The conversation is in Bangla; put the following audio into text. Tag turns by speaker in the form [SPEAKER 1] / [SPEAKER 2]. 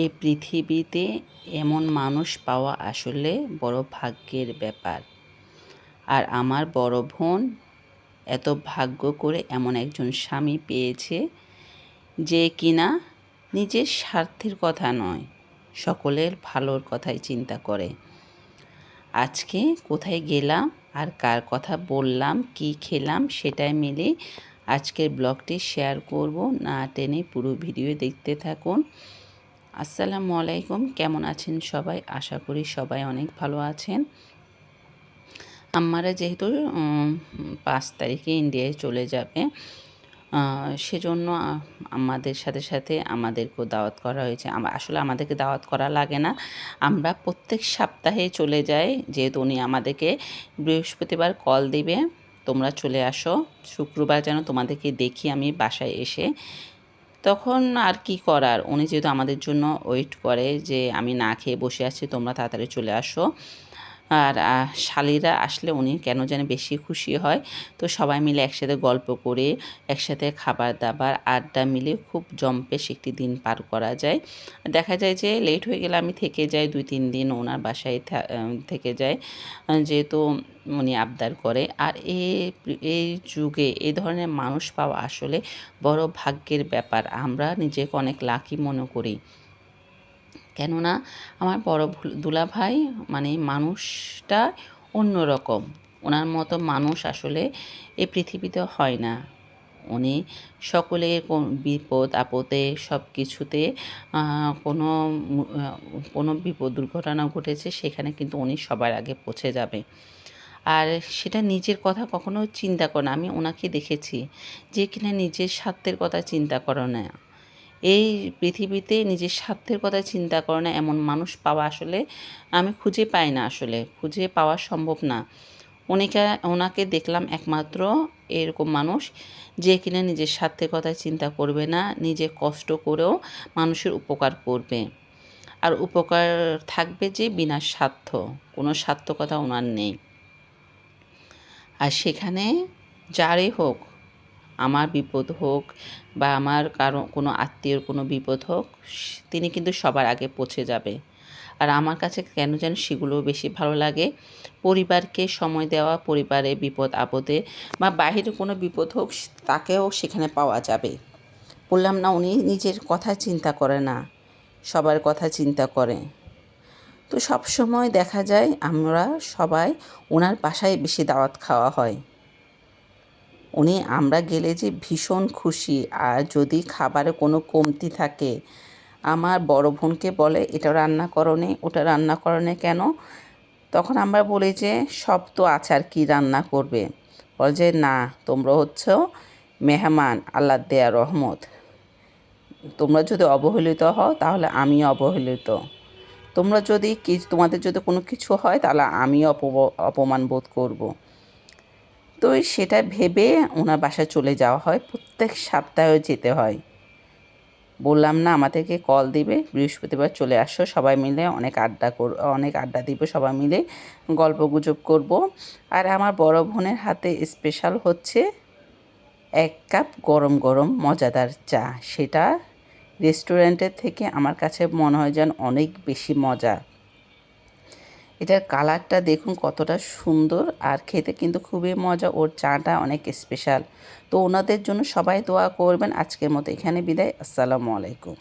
[SPEAKER 1] এই পৃথিবীতে এমন মানুষ পাওয়া আসলে বড় ভাগ্যের ব্যাপার। আর আমার বড় বোন এত ভাগ্য করে এমন একজন স্বামী পেয়েছে যে কিনা নিজের স্বার্থের কথা নয়, সকলের ভালোর কথাই চিন্তা করে। আজকে কোথায় গেলাম, আর কার কথা বললাম, কি খেলাম সেটাই মিলে আজকের ব্লগটি শেয়ার করব। না টেনে পুরো ভিডিও দেখতে থাকুন। আসসালামু আলাইকুম, কেমন আছেন সবাই? আশা করি সবাই অনেক ভালো আছেন। আমরা যেহেতু পাঁচ তারিখে ইন্ডিয়ায় চলে যাবে সেজন্য আমাদের সাথে সাথে আমাদেরকেও দাওয়াত করা হয়েছে। আসলে আমাদেরকে দাওয়াত করা লাগে না। আমরা প্রত্যেক সপ্তাহে চলে যাই, যেহেতু উনি আমাদেরকে বৃহস্পতিবার কল দিবে। তোমরা চলে আসো। শুক্রবার যেন তোমাদেরকে দেখি আমি বাসায় এসে। তখন আর কি করার? উনি যেহেতু আমাদের জন্য ওয়েট করে যে আমি না খেয়ে বসে আছি, তোমরা তাড়াতাড়ি চলে আসো। আর শালিরা আসলে উনি কেন যেন বেশি খুশি হয়। তো সবাই মিলে একসাথে গল্প করে, একসাথে খাবার দাবার, আড্ডা মিলে খুব জম্পেশ একটি দিন পার করা যায়। দেখা যায় যে লেট হয়ে গেলে আমি থেকে যাই, দুই, তিন দিন ওনার বাসায় থেকে যায় যেহেতু উনি আবদার করে। আর এই যুগে এই ধরনের মানুষ পাওয়া আসলে বড় ভাগ্যের ব্যাপার। আমরা নিজেকে অনেক লাকি মনে করি। কেননা আমার বড় দুলা ভাই মানে মানুষটা অন্যরকম। ওনার মতো মানুষ আসলে এ পৃথিবীতে হয় না। উনি সকলে বিপদ, আপদে সব কিছুতে কোনো কোনো বিপদ, দুর্ঘটনা ঘটেছে সেখানে কিন্তু উনি সবার আগে পৌঁছে যাবে। আর সেটা নিজের কথা কখনো চিন্তা করে না, আমি ওনাকে দেখেছি। যে কিনা নিজের স্বার্থের কথা চিন্তা করে না। এই পৃথিবীতে নিজের স্বার্থের কথা চিন্তা করে না এমন মানুষ পাওয়া আসলে আমি খুঁজে পাই না আসলে, খুঁজে পাওয়া সম্ভব না। উনিকে ওনাকে দেখলাম একমাত্র এরকম মানুষ যে কিনা নিজের স্বার্থের কথা চিন্তা করবে না, নিজে কষ্ট করেও মানুষের উপকার করবে। আর উপকার থাকবে যে বিনা স্বার্থ, কোনো স্বার্থ কথা ওনার নেই। আর সেখানে যারই হোক আমার বিপদ হোক বা আমার কারও কোনো আত্মীয়র কোনো বিপদ হোক, তিনি কিন্তু সবার আগে পৌঁছে যাবে। আর আমার কাছে কেন যেন সেগুলো বেশি ভালো লাগে। পরিবারকে সময় দেওয়া, পরিবারে বিপদ, আপদে বা বাহিরে কোনো বিপদ হোক, তাকেও সেখানে পাওয়া যাবে। বললাম, না, উনি নিজের কথা চিন্তা করে না। সবার কথা চিন্তা করে। তো সব সময় দেখা যায় আমরা সবাই ওনার বাসায় বেশি দাওয়াত খাওয়া হয়। উনি আমরা গেলে যে ভীষণ খুশি। আর যদি খাবারে কোনো কমতি থাকে, আমার বড় বোনকে বলে, এটা রান্না করনে, ওটা রান্না করনে কেন? তখন আমরা বলি যে, সব তো আছে আর কী রান্না করবে? বল যে, না, তোমরা হচ্ছ মেহমান আল্লাহ দেয়া রহমত। তোমরা যদি অবহেলিত হও, তাহলে আমি অবহেলিত। তোমরা যদি কি, তোমাদের যদি কোনো কিছু হয়, তাহলে আমি অপমান বোধ করব। তো সেটা ভেবে ওনার বাসায় চলে যাওয়া হয়, প্রত্যেক সপ্তাহে যেতে হয়। বললাম, না, আমাদেরকে কল দিবে, বৃহস্পতিবার চলে আসো, সবাই মিলে অনেক আড্ডা কর, অনেক আড্ডা দিব, সবাই মিলে গল্প গুজব করব। আর আমার বড় বোনের হাতে স্পেশাল হচ্ছে এক কাপ গরম গরম মজাদার চা। সেটা রেস্টুরেন্টের থেকে আমার কাছে মনে হয় যেন অনেক বেশি মজা। এটার কালারটা দেখুন কতটা সুন্দর আর খেতে কিন্তু খুবই মজা। ওর চাটা অনেক স্পেশাল তো ওনাদের জন্য সবাই দোয়া করবেন। আজকের মতো এখানে বিদায়। আসসালামু আলাইকুম।